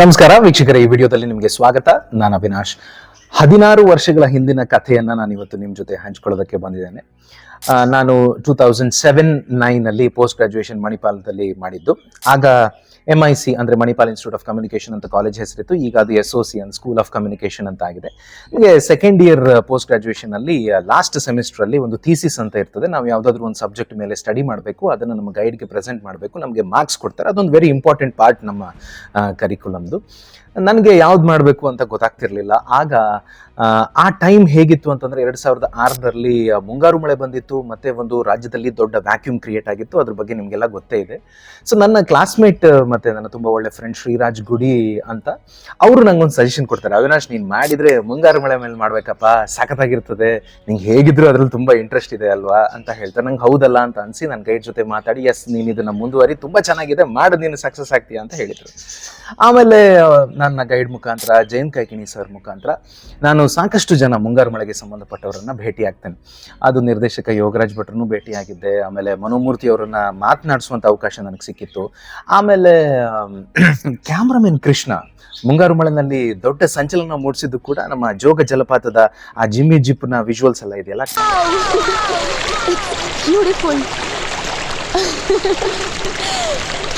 ನಮಸ್ಕಾರ ವೀಕ್ಷಕರ, ಈ ವಿಡಿಯೋದಲ್ಲಿ ನಿಮಗೆ ಸ್ವಾಗತ. ನಾನು ಅವಿನಾಶ್. ಹದಿನಾರು ವರ್ಷಗಳ ಹಿಂದಿನ ಕಥೆಯನ್ನು ನಾನು ಇವತ್ತು ನಿಮ್ಮ ಜೊತೆ ಹಂಚ್ಕೊಳ್ಳೋದಕ್ಕೆ ಬಂದಿದ್ದೇನೆ. ನಾನು ಟೂ ತೌಸಂಡ್ ಸೆವೆನ್ ನೈನಲ್ಲಿ ಪೋಸ್ಟ್ ಗ್ರಾಜುಯೇಷನ್ ಮಣಿಪಾಲದಲ್ಲಿ ಮಾಡಿದ್ದು. ಆಗ ಎಂ ಐ ಸಿ ಅಂದರೆ ಮಣಿಪಾಲ್ ಇನ್ಸ್ಟಿಟ್ಯೂಟ್ ಆಫ್ ಕಮ್ಯುನಿಕೇಷನ್ ಅಂತ ಕಾಲೇಜ್ ಹೆಸರಿತ್ತು. ಈಗ ಅದು ಎಸ್ ಒ ಸಿ ಅನ್ ಸ್ಕೂಲ್ ಆಫ್ ಕಮ್ಯುನಿಕೇಷನ್ ಅಂತ ಆಗಿದೆ ನಿಮಗೆ ಸೆಕೆಂಡ್ ಇಯರ್ ಪೋಸ್ಟ್ ಗ್ರಾಜುಯೇಷನ್ ಅಲ್ಲಿ ಲಾಸ್ಟ್ ಸೆಮಿಸ್ಟರ್ ಅಲ್ಲಿ ಒಂದು ಥೀಸಿಸ್ ಅಂತ ಇರ್ತದೆ. ನಾವು ಯಾವುದಾದ್ರೂ ಒಂದು ಸಬ್ಜೆಕ್ಟ್ ಮೇಲೆ ಸ್ಟಡಿ ಮಾಡಬೇಕು, ಅದನ್ನು ನಮ್ಮ ಗೈಡ್ಗೆ ಪ್ರೆಸೆಂಟ್ ಮಾಡಬೇಕು, ನಮಗೆ ಮಾರ್ಕ್ಸ್ ಕೊಡ್ತಾರೆ. ಅದೊಂದು ವೆರಿ ಇಂಪಾರ್ಟೆಂಟ್ ಪಾರ್ಟ್ ನಮ್ಮ ಕರಿಕ್ಯುಲಮ್ದು ನನಗೆ ಯಾವ್ದು ಮಾಡಬೇಕು ಅಂತ ಗೊತ್ತಾಗ್ತಿರ್ಲಿಲ್ಲ. ಆಗ ಆ, ಟೈಮ್ ಹೇಗಿತ್ತು ಅಂತಂದ್ರೆ ಎರಡ್ ಸಾವಿರದ ಆರರಲ್ಲಿ ಮುಂಗಾರು ಮಳೆ ಬಂದಿತ್ತು ಮತ್ತೆ ಒಂದು ರಾಜ್ಯದಲ್ಲಿ ದೊಡ್ಡ ವ್ಯಾಕ್ಯೂಮ್ ಕ್ರಿಯೇಟ್ ಆಗಿತ್ತು ಅದ್ರ ಬಗ್ಗೆ ನಿಮಗೆಲ್ಲ ಗೊತ್ತೇ ಇದೆ. ಸೊ ನನ್ನ ಕ್ಲಾಸ್ಮೇಟ್ ಮತ್ತೆ ನನ್ನ ತುಂಬಾ ಒಳ್ಳೆ ಫ್ರೆಂಡ್ ಶ್ರೀರಾಜ್ ಗುಡಿ ಅಂತ ಅವರು ನಂಗೊಂದು ಸಜೆಷನ್ ಕೊಡ್ತಾರೆ. ಅವಿನಾಶ್ ನೀನ್ ಮಾಡಿದ್ರೆ ಮುಂಗಾರು ಮಳೆ ಮೇಲೆ ಮಾಡ್ಬೇಕಪ್ಪ ಸಖತ್ತಾಗಿರ್ತದೆ. ನಿಂಗೆ ಹೇಗಿದ್ರು ಅದ್ರಲ್ಲಿ ತುಂಬಾ ಇಂಟ್ರೆಸ್ಟ್ ಇದೆ ಅಲ್ವಾ? ಅಂತ ಹೇಳ್ತಾರೆ. ನಂಗೆ ಹೌದಲ್ಲ ಅಂತ ಅನ್ಸಿ ನನ್ನ ಗೈಡ್ ಜೊತೆ ಮಾತಾಡಿ ಎಸ್ ನೀನ್ ಇದನ್ನ ಮುಂದುವರಿ ತುಂಬಾ ಚೆನ್ನಾಗಿದೆ ಮಾಡು ನೀನು ಸಕ್ಸಸ್ ಆಗ್ತೀಯ ಅಂತ ಹೇಳಿದ್ರು. ಆಮೇಲೆ ನನ್ನ ಗೈಡ್ ಮುಖಾಂತರ ಜೈನ್ ಕೈಕಿಣಿ ಸರ್ ಮುಖಾಂತರ ನಾನು ಸಾಕಷ್ಟು ಜನ ಮುಂಗಾರು ಮಳೆಗೆ ಸಂಬಂಧಪಟ್ಟವರನ್ನ ಭೇಟಿ ಆಗ್ತೇನೆ ಅದು ನಿರ್ದೇಶಕ ಯೋಗರಾಜ್ ಭಟ್ರನ್ನು ಭೇಟಿಯಾಗಿದ್ದೆ, ಆಮೇಲೆ ಮನೋಮೂರ್ತಿ ಅವರನ್ನ ಮಾತನಾಡಿಸುವಂತ ಅವಕಾಶ ನನಗೆ ಸಿಕ್ಕಿತ್ತು. ಆಮೇಲೆ ಕ್ಯಾಮ್ರಾಮನ್ ಕೃಷ್ಣ, ಮುಂಗಾರು ಮಳೆನಲ್ಲಿ ದೊಡ್ಡ ಸಂಚಲನ ಮೂಡಿಸಿದ್ದು ಕೂಡ ನಮ್ಮ ಜೋಗ ಜಲಪಾತದ ಆ ಜಿಮ್ಮಿ ಜಿಪ್ನ ವಿಜುವಲ್ಸ್ ಎಲ್ಲ ಇದೆಯಲ್ಲ?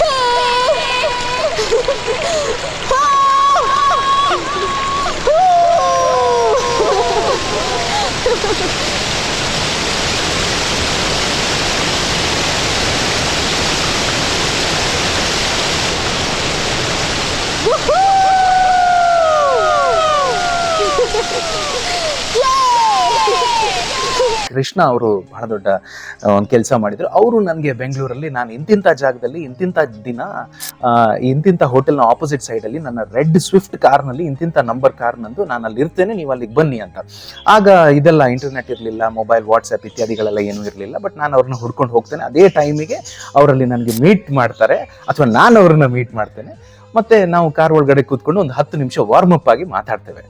Ha, ha, ha. ಕೃಷ್ಣ ಅವರು ಬಹಳ ದೊಡ್ಡ ಒಂದು ಕೆಲಸ ಮಾಡಿದರು. ಅವರು ನನಗೆ ಬೆಂಗಳೂರಲ್ಲಿ ನಾನು ಇಂತಿಂಥ ಜಾಗದಲ್ಲಿ ಇಂತಿಂಥ ದಿನ ಇಂತಿಂಥ ಹೋಟೆಲ್ನ ಆಪೋಸಿಟ್ ಸೈಡಲ್ಲಿ ನನ್ನ ರೆಡ್ ಸ್ವಿಫ್ಟ್ ಕಾರ್ನಲ್ಲಿ ಇಂತಿಂಥ ನಂಬರ್ ಕಾರ್ ನಂದು ನಾನು ಅಲ್ಲಿ ಇರ್ತೇನೆ, ನೀವು ಅಲ್ಲಿಗೆ ಬನ್ನಿ ಅಂತ. ಆಗ ಇದೆಲ್ಲ ಇಂಟರ್ನೆಟ್ ಇರಲಿಲ್ಲ ಮೊಬೈಲ್ ವಾಟ್ಸಪ್ ಇತ್ಯಾದಿಗಳೆಲ್ಲ ಏನೂ ಇರಲಿಲ್ಲ ಬಟ್ ನಾನು ಅವ್ರನ್ನ ಹುಡ್ಕೊಂಡು ಹೋಗ್ತೇನೆ. ಅದೇ ಟೈಮಿಗೆ ಅವರಲ್ಲಿ ನನಗೆ ಮೀಟ್ ಮಾಡ್ತಾರೆ, ಅಥವಾ ನಾನು ಅವ್ರನ್ನ ಮೀಟ್ ಮಾಡ್ತೇನೆ. ಮತ್ತೆ ನಾವು ಕಾರ್ ಒಳಗಡೆ ಕೂತ್ಕೊಂಡು ಒಂದು ಹತ್ತು ನಿಮಿಷ ವಾರ್ಮ್ ಅಪ್ ಆಗಿ ಮಾತಾಡ್ತೇವೆ.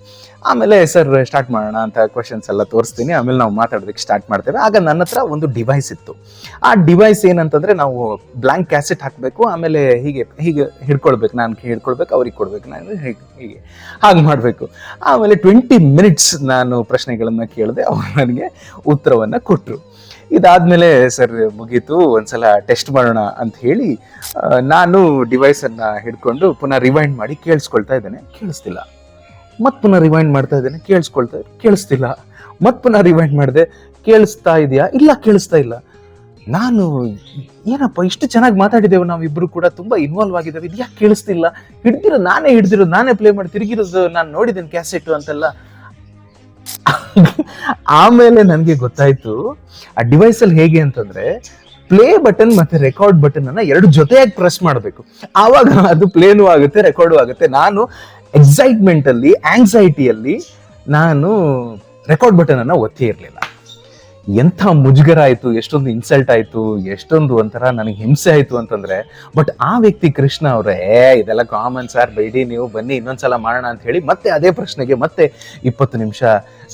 ಆಮೇಲೆ, ಸರ್ ಸ್ಟಾರ್ಟ್ ಮಾಡೋಣ ಅಂತ ಕ್ವಶನ್ಸ್ ಎಲ್ಲ ತೋರಿಸ್ತೀನಿ. ಆಮೇಲೆ ನಾವು ಮಾತಾಡೋದಕ್ಕೆ ಸ್ಟಾರ್ಟ್ ಮಾಡ್ತೇವೆ. ಆಗ ನನ್ನ ಹತ್ರ ಒಂದು ಡಿವೈಸ್ ಇತ್ತು. ಆ ಡಿವೈಸ್ ಏನಂತಂದ್ರೆ, ನಾವು ಬ್ಲ್ಯಾಂಕ್ ಕ್ಯಾಸೆಟ್ ಹಾಕಬೇಕು. ಆಮೇಲೆ ಹೀಗೆ ಹೀಗೆ ಹಿಡ್ಕೊಳ್ಬೇಕು. ನಾನು ಹಿಡ್ಕೊಳ್ಬೇಕು, ಅವ್ರಿಗೆ ಕೊಡಬೇಕು. ನಾನು ಹೀಗೆ ಹೀಗೆ, ಹಾಗೆ ಮಾಡಬೇಕು. ಆಮೇಲೆ ಟ್ವೆಂಟಿ ಮಿನಿಟ್ಸ್ ನಾನು ಪ್ರಶ್ನೆಗಳನ್ನು ಕೇಳಿದೆ. ಅವ್ರು ನನಗೆ ಉತ್ತರವನ್ನು ಕೊಟ್ಟರು ಇದಾದಮೇಲೆ, ಸರ್, ಮುಗೀತು. ಒಂದ್ಸಲ ಟೆಸ್ಟ್ ಮಾಡೋಣ ಅಂತ ಹೇಳಿ ನಾನು ಡಿವೈಸನ್ನು ಹಿಡ್ಕೊಂಡು ಪುನಃ ರಿವೈಂಡ್ ಮಾಡಿ ಕೇಳಿಸ್ಕೊಳ್ತಾ ಇದ್ದೇನೆ. ಕೇಳಿಸ್ತಿಲ್ಲ. ಮತ್ ಪುನಃ ರಿವೈಂಡ್ ಮಾಡ್ತಾ ಇದ್ದೇನೆ, ಕೇಳಿಸ್ಕೊಳ್ತಾ ಕೇಳಿಸ್ತಿಲ್ಲ. ಮತ್ತೆ ಪುನಃ ರಿವೈಂಡ್ ಮಾಡಿದೆ, ಕೇಳಿಸ್ತಾ ಇದೆಯಾ? ಇಲ್ಲ, ಕೇಳಿಸ್ತಾ ಇಲ್ಲ. ನಾನು ಏನಪ್ಪ, ಇಷ್ಟು ಚೆನ್ನಾಗಿ ಮಾತಾಡಿದ್ದೇವೆ ನಾವಿಬ್ರು ಕೂಡ, ತುಂಬಾ ಇನ್ವಾಲ್ವ್ ಆಗಿದ್ದೇವೆ. ಇದು ಯಾಕೆ ಕೇಳಿಸ್ತಿಲ್ಲ? ಹಿಡ್ದಿರೋ, ನಾನೇ ಹಿಡ್ದಿರೋ ನಾನೇ ಪ್ಲೇ ಮಾಡಿ ತಿರುಗಿರೋದು ನಾನು ನೋಡಿದ್ದೇನೆ ಕ್ಯಾಸೆಟ್ ಅಂತೆಲ್ಲ. ಆಮೇಲೆ ನನಗೆ ಗೊತ್ತಾಯ್ತು, ಆ ಡಿವೈಸಲ್ಲಿ ಹೇಗೆ ಅಂತಂದ್ರೆ ಪ್ಲೇ ಬಟನ್ ಮತ್ತೆ ರೆಕಾರ್ಡ್ ಬಟನ್ ಅನ್ನ ಎರಡು ಜೊತೆಯಾಗಿ ಪ್ರೆಸ್ ಮಾಡಬೇಕು. ಆವಾಗ ಅದು ಪ್ಲೇನೂ ಆಗುತ್ತೆ ರೆಕಾರ್ಡು ಆಗುತ್ತೆ. ನಾನು ಎಕ್ಸೈಟ್ಮೆಂಟ್ ಅಲ್ಲಿ ಆಂಗ್ಸೈಟಿಯಲ್ಲಿ ನಾನು ರೆಕಾರ್ಡ್ ಬಟನನ್ನು ಒತ್ತಿ ಇರಲಿಲ್ಲ. ಎಂಥ ಮುಜುಗರ ಆಯಿತು, ಎಷ್ಟೊಂದು ಇನ್ಸಲ್ಟ್ ಆಯಿತು, ಎಷ್ಟೊಂದು ಒಂಥರ ನನಗೆ ಹಿಂಸೆ ಆಯಿತು ಅಂತಂದ್ರೆ ಬಟ್ ಆ ವ್ಯಕ್ತಿ ಕೃಷ್ಣ ಅವರೇ, ಇದೆಲ್ಲ ಕಾಮನ್ ಸರ್ ಬೇಡಿ, ನೀವು ಬನ್ನಿ, ಇನ್ನೊಂದ್ಸಲ ಮಾಡೋಣ ಅಂತ ಹೇಳಿ ಮತ್ತೆ ಅದೇ ಪ್ರಶ್ನೆಗೆ ಮತ್ತೆ ಇಪ್ಪತ್ತು ನಿಮಿಷ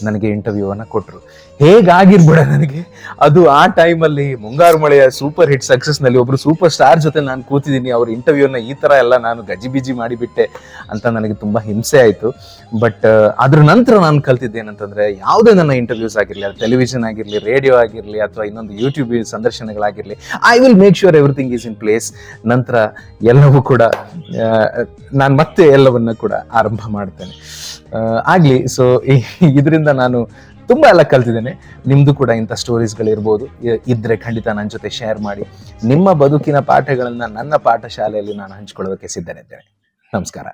ನನಗೆ ಇಂಟರ್ವ್ಯೂವನ್ನು ಕೊಟ್ಟರು ಹೇಗಾಗಿರ್ಬೇಡ ನನಗೆ? ಅದು ಆ ಟೈಮಲ್ಲಿ ಮುಂಗಾರು ಮಳೆಯ ಸೂಪರ್ ಹಿಟ್ ಸಕ್ಸಸ್ನಲ್ಲಿ ನಲ್ಲಿ ಒಬ್ರು ಸೂಪರ್ ಸ್ಟಾರ್ ಜೊತೆ ನಾನು ಕೂತಿದ್ದೀನಿ, ಅವ್ರ ಇಂಟರ್ವ್ಯೂನ ಈ ತರ ಎಲ್ಲ ನಾನು ಗಜಿಬಿಜಿ ಮಾಡಿಬಿಟ್ಟೆ ಅಂತ ನನಗೆ ತುಂಬಾ ಹಿಂಸೆ ಆಯಿತು. ಬಟ್ ಅದ್ರ ನಂತರ ನಾನು ಕಲ್ತಿದ್ದೇನಂತಂದರೆ, ಯಾವುದೇ ನನ್ನ ಇಂಟರ್ವ್ಯೂಸ್ ಆಗಿರಲಿ ಟೆಲಿವಿಷನ್ ಆಗಿರಲಿ ರೇಡಿಯೋ ಆಗಿರಲಿ ಅಥವಾ ಇನ್ನೊಂದು YouTube ಸಂದರ್ಶನಗಳಾಗಿರಲಿ I will make sure everything is in place ನಂತರ ಎಲ್ಲವೂ ಕೂಡ ನಾನು ಮತ್ತೆ ಎಲ್ಲವನ್ನ ಕೂಡ ಆರಂಭ ಮಾಡ್ತೇನೆ. ಆಗಲಿ ಸೊ ಇದರಿಂದ ನಾನು ತುಂಬಾ ಎಲ್ಲ ಕಲ್ತಿದ್ದೇನೆ. ನಿಮ್ದು ಕೂಡ ಇಂಥ ಸ್ಟೋರೀಸ್ಗಳಿರ್ಬೋದು ಇದ್ರೆ ಖಂಡಿತ ನನ್ನ ಜೊತೆ ಶೇರ್ ಮಾಡಿ. ನಿಮ್ಮ ಬದುಕಿನ ಪಾಠಗಳನ್ನು ನನ್ನ ಪಾಠಶಾಲೆಯಲ್ಲಿ ನಾನು ಹಂಚ್ಕೊಳ್ಳೋದಕ್ಕೆ ಸಿದ್ಧನಿದ್ದೇನೆ. ನಮಸ್ಕಾರ.